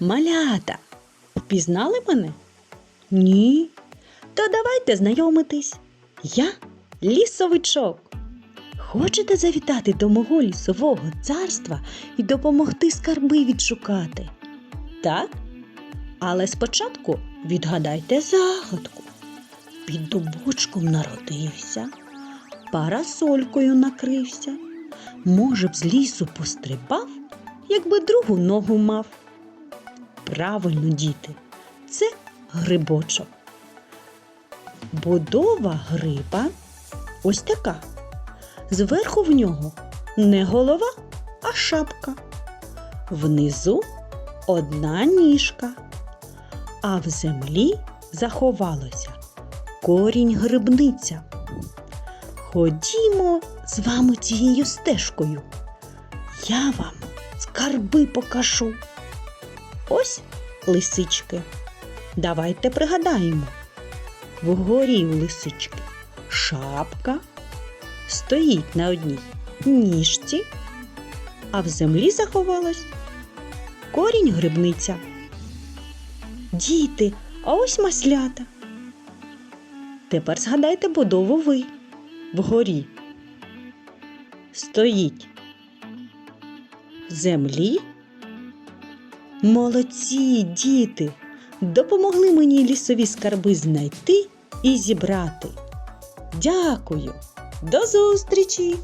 Малята, впізнали мене? Ні. То давайте знайомитись. Я лісовичок. Хочете завітати до мого лісового царства і допомогти скарби відшукати? Так? Але спочатку відгадайте загадку. Під дубочком народився, парасолькою накрився. Може б з лісу пострибав, якби другу ногу мав. Правильно, діти, це грибочок. Будова гриба ось така. Зверху в нього не голова, а шапка. Внизу одна ніжка, а в землі заховалося корінь грибниця. Ходімо з вами цією стежкою. Я вам скарби покажу. Ось лисички. Давайте пригадаємо. Вгорі у лисички шапка стоїть на одній ніжці, а в землі заховалась корінь грибниця. Діти, а ось маслята. Тепер згадайте будову ви вгорі. Стоїть землі. Молодці, діти, допомогли мені лісові скарби знайти і зібрати. Дякую, до зустрічі!